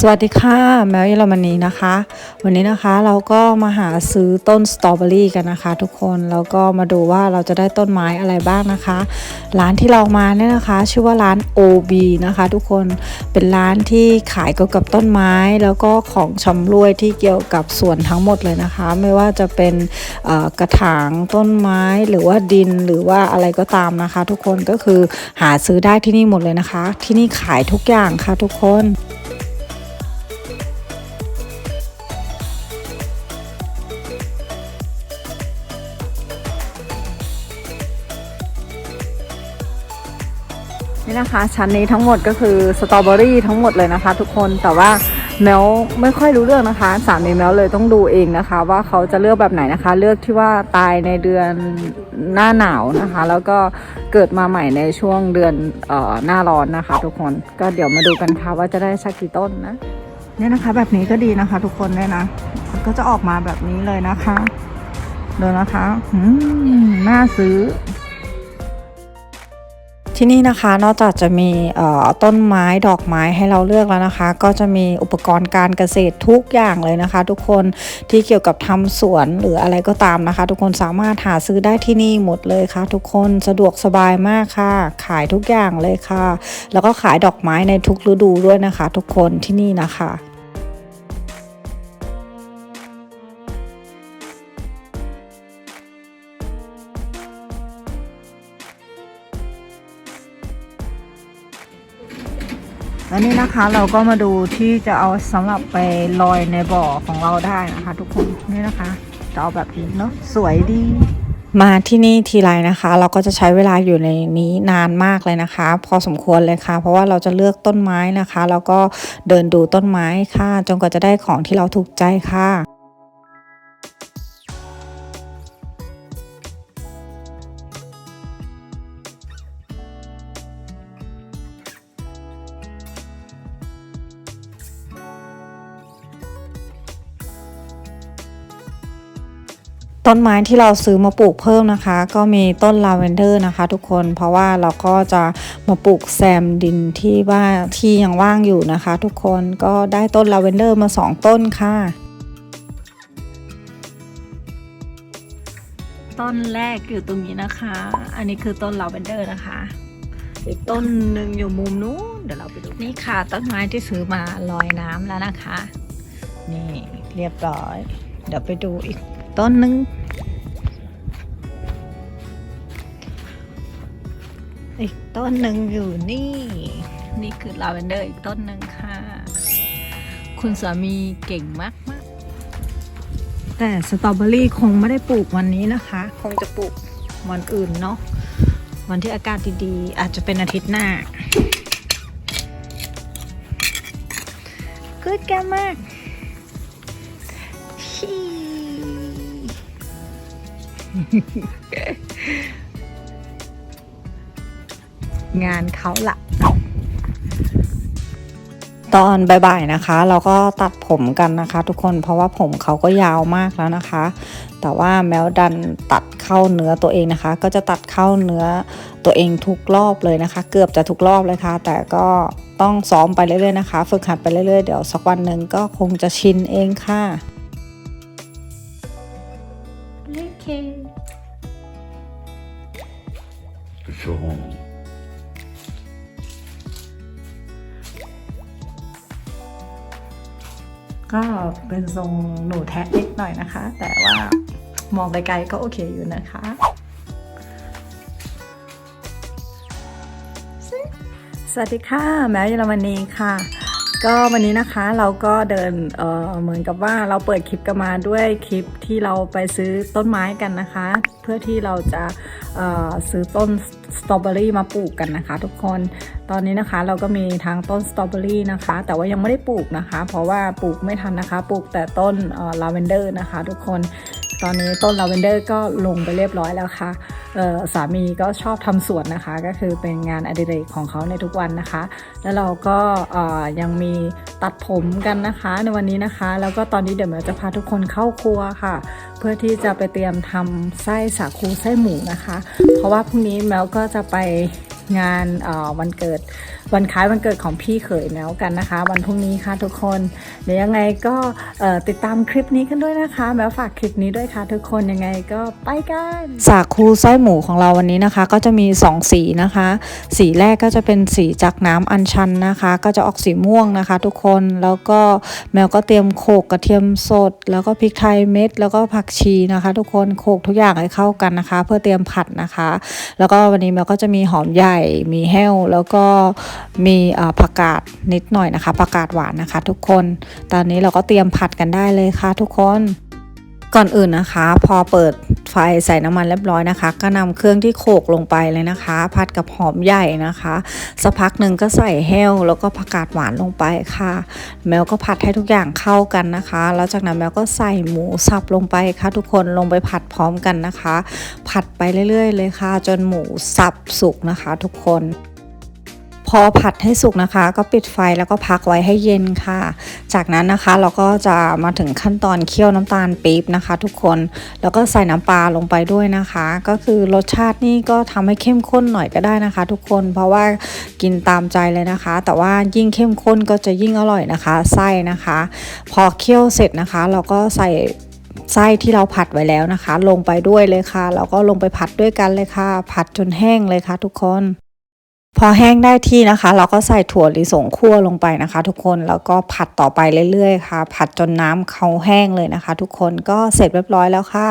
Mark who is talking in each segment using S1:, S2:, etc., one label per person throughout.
S1: สวัสดีค่ะ แมวเยอรมนีนะคะ วันนี้นะคะเราก็มาหาซื้อต้นสตรอเบอรี่กันนะคะ ทุกคนแล้วก็มาดูว่าเราจะได้ต้นไม้อะไรบ้างนะคะ ร้านที่เรามาเนี่ยนะคะ ชื่อว่าร้าน OB นะคะ ทุกคนเป็นร้านที่ขายเกี่ยวกับต้นไม้ แล้วก็ของชำรวยที่เกี่ยวกับสวนทั้งหมดเลยนะคะ ไม่ว่าจะเป็นกระถางต้นไม้หรือว่าดินหรือว่าอะไรก็ตามนะคะ ทุกคนก็คือหาซื้อได้ที่นี่หมดเลยนะคะ ที่นี่ขายทุกอย่างค่ะทุกคน นี่นะคะชั้นนี้ทั้งหมดก็คือสตรอเบอรี่ทั้งหมดเลยนะคะ ทุกคนแต่ว่าแมวไม่ค่อยรู้เรื่องนะคะ สามีแมวเลยต้องดูเองนะคะ ว่าเขาจะเลือกแบบไหนนะคะ เลือกที่ว่าตายในเดือนหน้าหนาวนะคะ แล้วก็เกิดมาใหม่ในช่วงเดือนเอ่อหน้าร้อนนะคะ ทุกคนก็เดี๋ยวมาดูกันค่ะว่าจะได้สักกี่ต้นนะเนี่ยนะคะ แบบนี้ก็ดีนะคะ ทุกคนเนี่ยนะมันก็จะออกมาแบบนี้เลยนะคะดูนะคะอืมน่าซื้อ ที่นี่นะคะนอกจากจะมีต้นไม้ดอกไม้ให้เราเลือกแล้วนะคะ ก็จะมีอุปกรณ์การเกษตรทุกอย่างเลยนะคะ ทุกคนที่เกี่ยวกับทำสวนหรืออะไรก็ตามนะคะ ทุกคนสามารถหาซื้อได้ที่นี่หมดเลยค่ะ ทุกคนสะดวกสบายมากค่ะ ขายทุกอย่างเลยค่ะ แล้วก็ขายดอกไม้ในทุกฤดูด้วยนะคะ ทุกคนที่นี่นะคะ และนี่นะคะเราก็มาดูที่จะเอาสำหรับไปลอยในบ่อของเราได้นะคะ ทุกคนนี่นะคะจะเอาแบบนี้เนาะสวยดี มาที่นี่ทีไรนะคะ เราก็จะใช้เวลาอยู่ในนี้นานมากเลยนะคะ พอสมควรเลยค่ะ เพราะว่าเราจะเลือกต้นไม้นะคะ แล้วก็เดินดูต้นไม้ค่ะ จนกว่าจะได้ของที่เราถูกใจค่ะ ต้นไม้ที่เราซื้อมาปลูกเพิ่มนะคะ ก็มีต้นลาเวนเดอร์นะคะ ทุกคนเพราะว่าเราก็จะมาปลูกแซมดินที่ว่าที่ยังว่างอยู่นะคะ ทุกคนก็ได้ต้นลาเวนเดอร์มาสองต้นค่ะ ต้นแรกอยู่ตรงนี้นะคะ อันนี้คือต้นลาเวนเดอร์นะคะอีกต้นหนึ่งอยู่มุมนู้นเดี๋ยวเราไปดูนี่ค่ะ ต้นไม้ที่ซื้อมาลอยน้ำแล้วนะคะ นี่เรียบร้อย เดี๋ยวไปดูอีก ต้นหนึงอีกต้นหนึ่งอยู่นี่ นี่คือลาเวนเดอร์อีกต้นหนึ่งค่ะ คุณสามีเก่งมากมากแต่สตรอเบอรี่คงไม่ได้ปลูกวันนี้นะคะ คงจะปลูกวันอื่นเนาะวันที่อากาศดีๆ อาจจะเป็นอาทิตย์หน้ากูดแกมาก งานเขาละตอนบ่ายๆนะคะ เราก็ตัดผมกันนะคะ ทุกคนเพราะว่าผมเขาก็ยาวมากแล้วนะคะ แต่ว่าแมวดันตัดเข้าเนื้อตัวเองนะคะ ก็จะตัดเข้าเนื้อตัวเองทุกรอบเลยนะคะ เกือบจะทุกรอบเลยค่ะ แต่ก็ต้องซ้อมไปเรื่อยๆนะคะ ฝึกหัดไปเรื่อยๆเดี๋ยวสักวันหนึ่งก็คงจะชินเองค่ะ
S2: Schon.
S1: ก็เป็นทรงหนูแทะนิดหน่อยนะคะ แต่ว่ามองไกลๆก็โอเคอยู่นะคะสวัสดีค่ะ แมวเยอรมนีค่ะ ก็วันนี้นะคะเราก็เดินเเหมือนกับว่าเราเปิดคลิปกันมาด้วยคลิปที่เราไปซื้อต้นไม้กันนะคะ เพื่อที่เราจะซื้อต้น สตรอเบอรี่มาปลูกกันนะคะ ทุกคนตอนนี้นะคะเราก็มีทั้งต้นสตรอเบอรี่นะคะ แต่ว่ายังไม่ได้ปลูกนะคะ เพราะว่าปลูกไม่ทันนะคะ ปลูกแต่ต้นลาเวนเดอร์นะคะ ทุกคน ตอนนี้ต้นลาเวนเดอร์ก็ลงไปเรียบร้อยแล้วค่ะเอ่อสามีก็ชอบทำสวนนะคะ ก็คือเป็นงานอดิเรกของเขาในทุกวันนะคะ แล้วเราก็ยังมีตัดผมกันนะคะในวันนี้นะคะ แล้วก็ตอนนี้เดี๋ยวเราจะพาทุกคนเข้าครัวค่ะ เพื่อที่จะไปเตรียมทำไส้สาคูไส้หมูนะคะ เพราะว่าพรุ่งนี้แมวก็จะไปงานวันเกิดวันคล้ายวันเกิดของพี่เขยแมวกันนะคะ วันพรุ่งนี้ค่ะทุกคนเดี๋ยวยังไงก็ติดตามคลิปนี้กันด้วยนะคะแมวฝากคลิปนี้ด้วยค่ะทุกคนยังไงก็ไปกันสาคูไส้หมูของเราวันนี้นะคะ ก็จะมี 2 สีนะคะ สีแรกก็จะเป็นสีจากน้ำอัญชันนะคะ ก็จะออกสีม่วงนะคะ ทุกคนแล้วก็แมวก็เตรียมโขกกระเทียมสด แล้วก็พริกไทยเม็ด แล้วก็ผักชีนะคะ ทุกคนโขกทุกอย่างให้เข้ากันนะคะ เพื่อเตรียมผัดนะคะ แล้วก็วันนี้แมวก็จะมีหอมใหญ่มีแห้วแล้วก็มีผักกาดนิดหน่อยนะคะผักกาดหวานนะคะ ทุกคน ตอนนี้เราก็เตรียมผัดกันได้เลยค่ะ ทุกคนก่อนอื่นนะคะ พอเปิดไฟใส่น้ำมันเรียบร้อยนะคะ ก็นำเครื่องที่โขกลงไปเลยนะคะ ผัดกับหอมใหญ่นะคะสักพักหนึ่งก็ใส่แห้วแล้วก็ผักกาดหวานลงไปค่ะ แมวก็ผัดให้ทุกอย่างเข้ากันนะคะ แล้วจากนั้นแมวก็ใส่หมูสับลงไปค่ะ ทุกคนลงไปผัดพร้อมกันนะคะ ผัดไปเรื่อย ๆ เลยค่ะ จนหมูสับสุกนะคะ ทุกคน พอผัดให้สุกนะคะ ก็ปิดไฟแล้วก็พักไว้ให้เย็นค่ะ จากนั้นนะคะเราก็จะมาถึงขั้นตอนเคี่ยวน้ำตาลปี๊บนะคะ ทุกคนแล้วก็ใส่น้ำปลาลงไปด้วยนะคะ ก็คือรสชาตินี่ก็ทำให้เข้มข้นหน่อยก็ได้นะคะ ทุกคนเพราะว่ากินตามใจเลยนะคะ แต่ว่ายิ่งเข้มข้นก็จะยิ่งอร่อยนะคะไส้นะคะ พอเคี่ยวเสร็จนะคะ เราก็ใส่ไส้ที่เราผัดไว้แล้วนะคะ ลงไปด้วยเลยค่ะแล้วก็ลงไปผัดด้วยกันเลยค่ะ ผัดจนแห้งเลยค่ะ ทุกคน พอแห้งได้ที่นะคะ เราก็ใส่ถั่วลิสงคั่วลงไปนะคะ ทุกคนแล้วก็ผัดต่อไปเรื่อยๆค่ะ ผัดจนน้ำเขาแห้งเลยนะคะ ทุกคนก็เสร็จเรียบร้อยแล้วค่ะ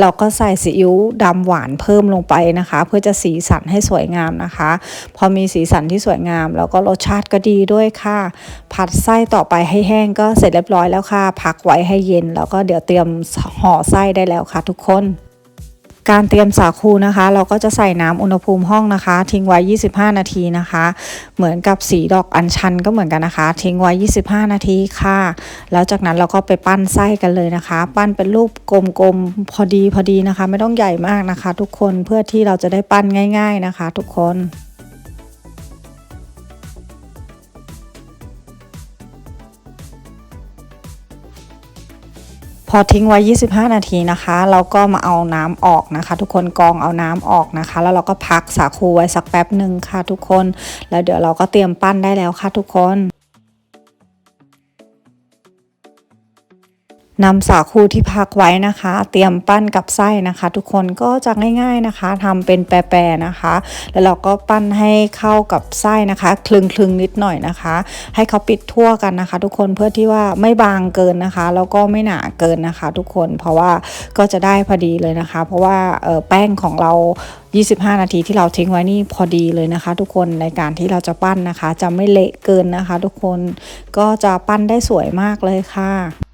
S1: เราก็ใส่ซีอิ๊วดำหวานเพิ่มลงไปนะคะ เพื่อจะสีสันให้สวยงามนะคะ พอมีสีสันที่สวยงาม แล้วก็รสชาติก็ดีด้วยค่ะ ผัดไส้ต่อไปให้แห้งก็เสร็จเรียบร้อยแล้วค่ะ พักไว้ให้เย็น แล้วก็เดี๋ยวเตรียมห่อไส้ได้แล้วค่ะ ทุกคน การเตรียมสาคูนะคะ เราก็จะใส่น้ำอุณหภูมิห้องนะคะ ทิ้งไว้ 25 นาทีนะคะ เหมือนกับสีดอกอัญชันก็เหมือนกันนะคะ ทิ้งไว้ 25 นาทีค่ะ แล้วจากนั้นเราก็ไปปั้นไส้กันเลยนะคะ ปั้นเป็นรูปกลมๆพอดีพอดีนะคะ ไม่ต้องใหญ่มากนะคะ ทุกคนเพื่อที่เราจะได้ปั้นง่าย ๆนะคะ ทุกคน พอทิ้งไว้ 25 นาทีนะคะ เราก็มาเอาน้ำออกนะคะ ทุกคนกองเอาน้ำออกนะคะ แล้วเราก็พักสาคูไว้สักแป๊บหนึ่งค่ะทุกคน แล้วเดี๋ยวเราก็เตรียมปั้นได้แล้วค่ะทุกคน นำสาคูที่พักไว้นะคะ เตรียมปั้นกับไส้นะคะ ทุกคนก็จะง่ายๆนะคะทำเป็นแปรๆนะคะ แล้วเราก็ปั้นให้เข้ากับไส้นะคะคลึงคลึงๆนิดหน่อยนะคะ ให้เขาปิดทั่วกันนะคะ ทุกคนเพื่อที่ว่าไม่บางเกินนะคะ แล้วก็ไม่หนาเกินนะคะ ทุกคนเพราะว่าก็จะได้พอดีเลยนะคะ เพราะว่าแป้งของเรา 25 นาทีที่เราทิ้งไว้นี่พอดีเลยนะคะ ทุกคนในการที่เราจะปั้นนะคะ จะไม่เละเกินนะคะ ทุกคนก็จะปั้นได้สวยมากเลยค่ะ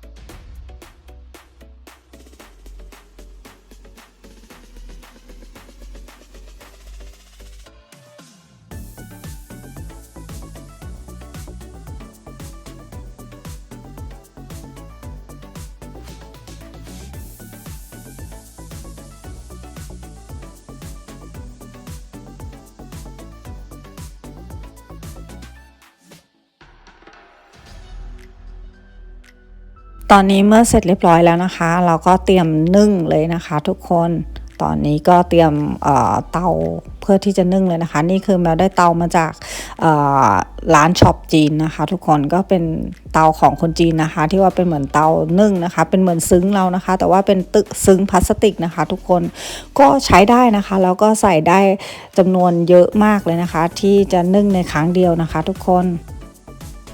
S1: ตอนนี้เมื่อเสร็จเรียบร้อยแล้วนะคะ เราก็เตรียมนึ่งเลยนะคะ ทุกคนตอนนี้ก็เตรียมเตาเพื่อที่จะนึ่งเลยนะคะ นี่คือแมวได้เตามาจากร้านช็อปจีนนะคะ ทุกคนก็เป็นเตาของคนจีนนะคะ ที่ว่าเป็นเหมือนเตานึ่งนะคะ เป็นเหมือนซึ้งเรานะคะ แต่ว่าเป็นตึกซึ้งพลาสติกนะคะ ทุกคนก็ใช้ได้นะคะแล้วก็ใส่ได้จำนวนเยอะมากเลยนะคะ ที่จะนึ่งในครั้งเดียวนะคะ ทุกคน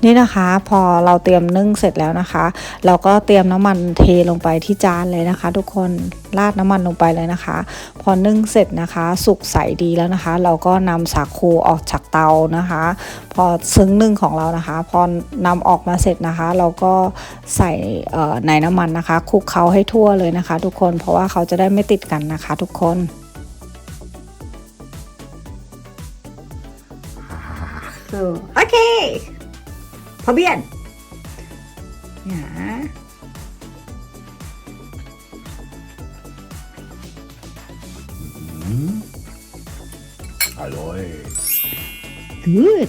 S1: นี่นะคะพอเราเตรียมนึ่งเสร็จแล้วนะคะ เราก็เตรียมน้ำมันเทลงไปที่จานเลยนะคะ ทุกคนราดน้ำมันลงไปเลยนะคะ พอนึ่งเสร็จนะคะ สุกใสดีแล้วนะคะ เราก็นำสาคูออกจากเตานะคะ พอซึ้งนึ่งของเรานะคะ พอนำออกมาเสร็จนะคะ เราก็ใส่ในน้ำมันนะคะคลุกเคล้าให้ทั่วเลยนะคะ ทุกคนเพราะว่าเขาจะได้ไม่ติดกันนะคะ ทุกคนโอเค
S3: So, okay. Probieren. Ja.
S2: Hallo.
S3: Gut.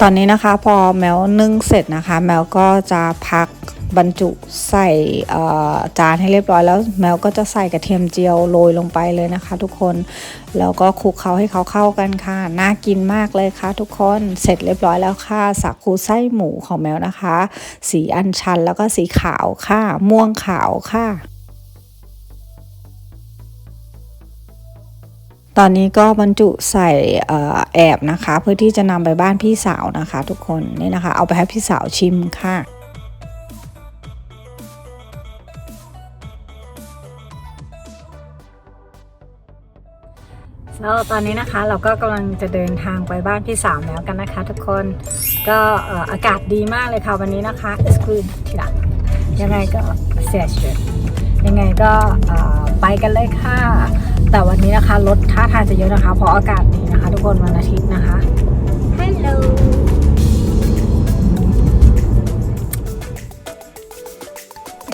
S1: ตอนนี้นะคะ พอแมวนึ่งเสร็จนะคะ แมวก็จะพัก บรรจุใส่จานให้เรียบร้อยแล้วแมวก็จะใส่กระเทียมเจียวโรยลงไปเลยนะคะ ทุกคนแล้วก็คลุกเคล้าให้เขาเข้ากันค่ะ น่ากินมากเลยค่ะ ทุกคนเสร็จเรียบร้อยแล้วค่ะสาคูไส้หมูของแมวนะคะ สีอัญชันแล้วก็สีขาวค่ะ ม่วงขาวค่ะตอนนี้ก็บรรจุใส่แอบนะคะ เพื่อที่จะนำไปบ้านพี่สาวนะคะ ทุกคนนี่นะคะ เอาไปให้พี่สาวชิมค่ะ แล้วตอนนี้นะคะเราก็กำลังจะเดินทางไปบ้านพี่สาวแล้วกันนะคะ ทุกคนก็อากาศดีมากเลยค่ะวันนี้นะคะสกรีนที่ละยังไงก็เสียชีวิตยังไงก็ไปกันเลยค่ะ แต่วันนี้นะคะรถท่าทางจะเยอะนะคะ เพราะอากาศดีนะคะ ทุกคนวันอาทิตย์นะคะ
S3: ฮัลโหล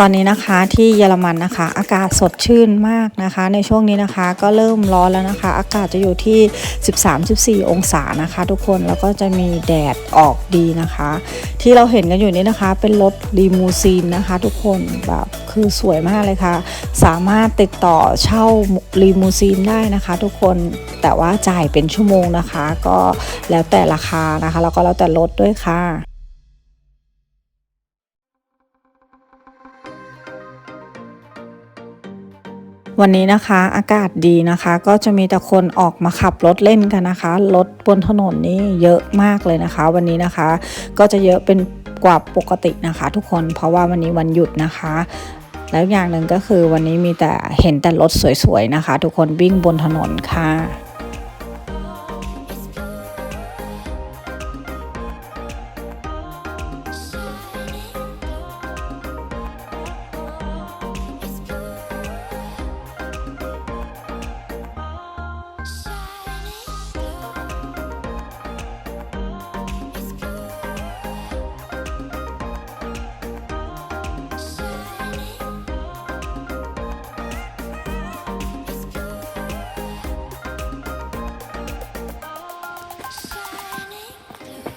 S1: ตอนนี้นะคะที่เยอรมันนะคะ อากาศสดชื่นมากนะคะ ในช่วงนี้นะคะก็เริ่มร้อนแล้วนะคะ อากาศจะอยู่ที่ 13-14 องศานะคะ ทุกคนแล้วก็จะมีแดดออกดีนะคะ ที่เราเห็นกันอยู่นี้นะคะ เป็นรถลีมูซีนนะคะ ทุกคนแบบคือสวยมากเลยค่ะ สามารถติดต่อเช่าลีมูซีนได้นะคะ ทุกคนแต่ว่าจ่ายเป็นชั่วโมงนะคะ ก็แล้วแต่ราคานะคะ แล้วก็แล้วแต่รถด้วยค่ะ วันนี้นะคะอากาศดีนะคะ ก็จะมีแต่คนออกมาขับรถเล่นกันนะคะรถบนถนนนี่เยอะมากเลยนะคะ วันนี้นะคะ ก็จะเยอะเป็นกว่าปกตินะคะ ทุกคนเพราะว่าวันนี้วันหยุดนะคะ แล้วอย่างหนึ่งก็คือวันนี้มีแต่เห็นแต่รถสวยๆนะคะ ทุกคนวิ่งบนถนนค่ะ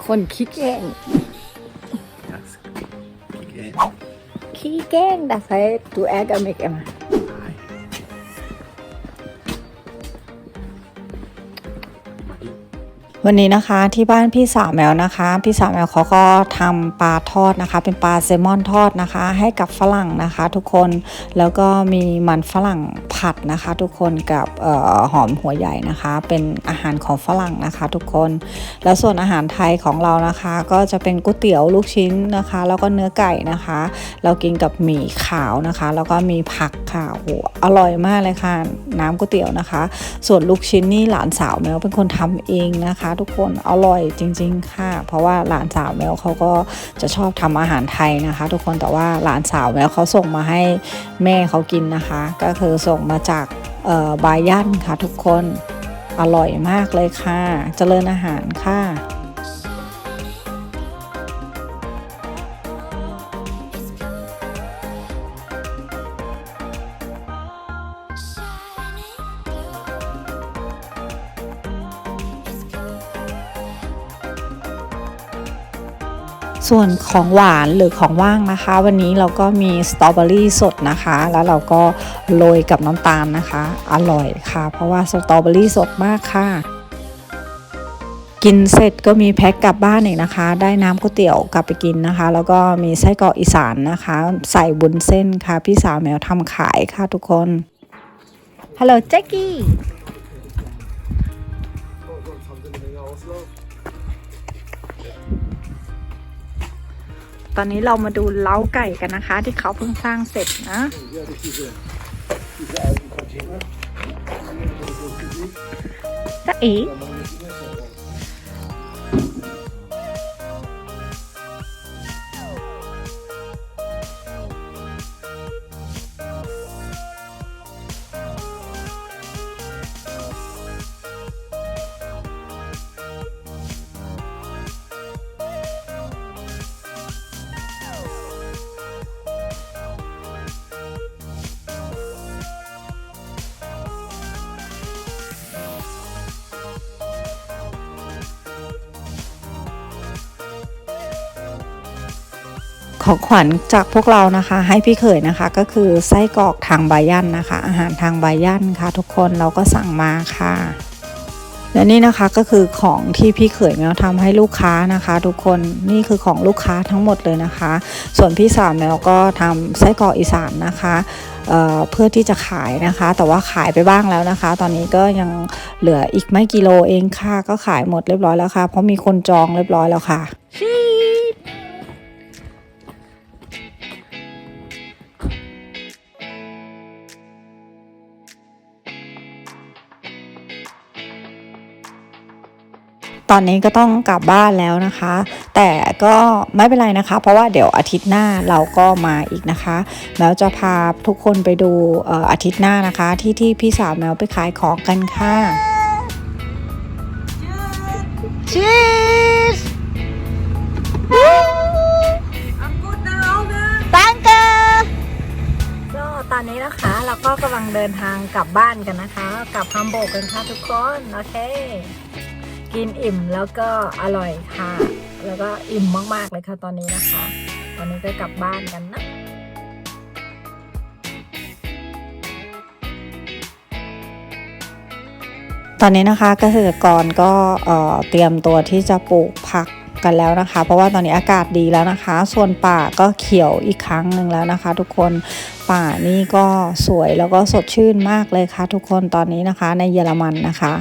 S1: คนขี้เก่ง
S2: Das Kick
S1: ขี้เก่งแต่ใช้ตูแอกับเมกเอ็ม วันนี้นะคะที่บ้านพี่สาวแมวนะคะ พี่สาวแมวเขาก็ทำปลาทอดนะคะ เป็นปลาแซลมอนทอดนะคะ ให้กับฝรั่งนะคะ ทุกคนแล้วก็มีมันฝรั่ง ผัดนะคะ ทุกคนกับออหอมหัวใหญ่นะคะ เป็นอาหารของฝรั่งนะคะ ทุกคน แล้วส่วนอาหารไทยของเรานะคะ ก็จะเป็นก๋วยเตี๋ยวลูกชิ้นนะคะ แล้วก็เนื้อไก่นะคะ เรากินกับหมี่ขาวนะคะ แล้วก็มีผักค่ะโหอร่อยมากเลยค่ะ น้ำก๋วยเตี๋ยวนะคะ ส่วนลูกชิ้นนี่หลานสาวแมวเป็นคนทำเองนะคะ ทุกคนอร่อยจริง ๆ ค่ะ เพราะว่าหลานสาวแมวเขาก็จะชอบทำอาหารไทยนะคะ ทุกคนแต่ว่าหลานสาวแมวเขาส่งมาให้แม่เขากินนะคะ ก็คือส่งมาจากเอ่อบายันค่ะทุกคน อร่อยมากเลยค่ะ เจริญอาหารค่ะ ส่วนของหวานหรือของว่างนะคะ วันนี้เราก็มีสตรอเบอรี่สดนะคะ แล้วเราก็โรยกับน้ำตาลนะคะ อร่อยค่ะ เพราะว่าสตรอเบอรี่สดมากค่ะ กินเสร็จก็มีแพ็คกลับบ้านอีกนะคะ ได้น้ำก๋วยเตี๋ยวกลับไปกินนะคะ แล้วก็มีไส้กรอกอีสานนะคะ ใส่บุญเส้นค่ะ พี่สาวแมวทำขายค่ะทุกคน
S3: ฮัลโหลแจ็กกี้
S1: ตอนนี้เรามาดูเล้าไก่กันนะคะ ที่เขาเพิ่งสร้างเสร็จนะ
S3: ตะเอ๋
S1: ของขวัญจากพวกเรานะคะ ให้พี่เขยนะคะก็คือไส้กรอกทางบายันนะคะ อาหารทางบายันค่ะ ทุกคนเราก็สั่งมาค่ะ และนี่นะคะก็คือของที่พี่เขยแมวทำให้ลูกค้านะคะ ทุกคนนี่คือของลูกค้าทั้งหมดเลยนะคะ ส่วนพี่สาวแมวก็ทำไส้กรอกอีสานนะคะเเพื่อที่จะขายนะคะ แต่ว่าขายไปบ้างแล้วนะคะ ตอนนี้ก็ยังเหลืออีกไม่กี่โลเองค่ะ ก็ขายหมดเรียบร้อยแล้วค่ะ เพราะมีคนจองเรียบร้อยแล้วค่ะ ตอนนี้ก็ต้องกลับบ้านแล้วนะคะ แต่ก็ไม่เป็นไรนะคะ เพราะว่าเดี๋ยวอาทิตย์หน้าเราก็มาอีกนะคะแมวจะพาทุกคนไปดูเอ่ออาทิตย์หน้านะคะ ที่ที่พี่สาวแมวไปขายของกันค่ะ
S3: Cheers! Danke!
S1: ก็ตอนนี้นะคะเราก็กำลังเดินทางกลับบ้านกันนะคะ กลับฮัมโบร์กกันค่ะทุกคน โอเค กินอิ่มแล้วก็อร่อยค่ะ แล้วก็อิ่มมากๆเลยค่ะตอนนี้นะคะ ตอนนี้ก็กลับบ้านกันนะตอนนี้นะคะเกษตรกรก็เเตรียมตัวที่จะปลูกผักกันแล้วนะคะ เพราะว่าตอนนี้อากาศดีแล้วนะคะ ส่วนป่าก็เขียวอีกครั้งหนึ่งแล้วนะคะ ทุกคนป่านี่ก็สวยแล้วก็สดชื่นมากเลยค่ะ ทุกคนตอนนี้นะคะในเยอรมันนะคะ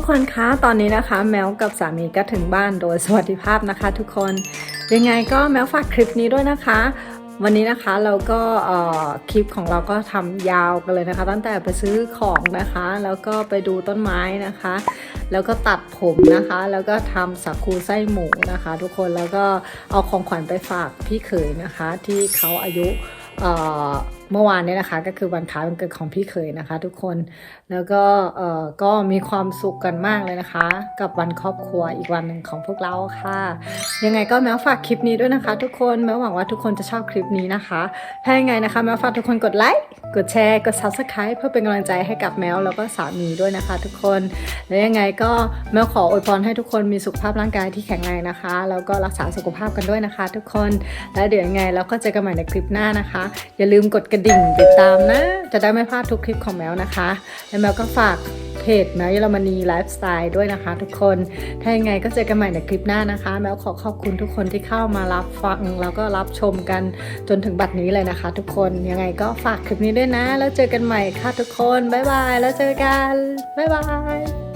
S1: กคนคะ ตอนนี้นะคะ แมวกับสามีก็ถึงบ้านโดยสวัสดิภาพนะคะ ทุกคน ยังไงก็แมวฝากคลิปนี้ด้วยนะคะ วันนี้นะคะเราก็คลิปของเราก็ทำยาวกันเลยนะคะ ตั้งแต่ไปซื้อของนะคะ แล้วก็ไปดูต้นไม้นะคะ แล้วก็ตัดผมนะคะ แล้วก็ทำสักคูไส้หมูนะคะ ทุกคนแล้วก็เอาของขวัญไปฝากพี่เขยนะคะ ที่เขาอายุ เมื่อวานเนี้นะคะ ก็คือวันคล้ายวันเกิดของพี่เขยนะคะ ทุกคนแล้วก็เอ่อก็มีความสุขกันมากเลยนะคะ กับวันครอบครัวอีกวันหนึ่งของพวกเราค่ะ ยังไงก็แมวฝากคลิปนี้ด้วยนะคะ ทุกคนแมวหวังว่าทุกคนจะชอบคลิปนี้นะคะ ถ้ายังไงนะคะแมวฝากทุกคนกดไลค์กดแชร์กด subscribe เพื่อเป็นกำลังใจให้กับแมวแล้วก็สามีด้วยนะคะ ทุกคนแล้วยังไงก็แมวขออวยพรให้ทุกคนมีสุขภาพร่างกายที่แข็งแรงนะคะแล้วก็รักษาสุขภาพกันด้วยนะคะ ทุกคนแล้วเดี๋ยวยังไงเราก็เจอกันใหม่ในคลิปหน้านะคะ อย่าลืมกดกระดิ่งติดตามนะ จะได้ไม่พลาดทุกคลิปของแมวนะคะ และแมวก็ฝากเพจแมวเยอรมนีไลฟ์สไตล์ด้วยนะคะ ทุกคน ถ้ายังไงก็เจอกันใหม่ในคลิปหน้านะคะ แมวขอขอบคุณทุกคนที่เข้ามารับฟัง แล้วก็รับชมกันจนถึงบัดนี้เลยนะคะ ทุกคนยังไงก็ฝากคลิปนี้ด้วยนะ แล้วเจอกันใหม่ค่ะทุกคนบ๊ายบายแล้วเจอกันบ๊ายบาย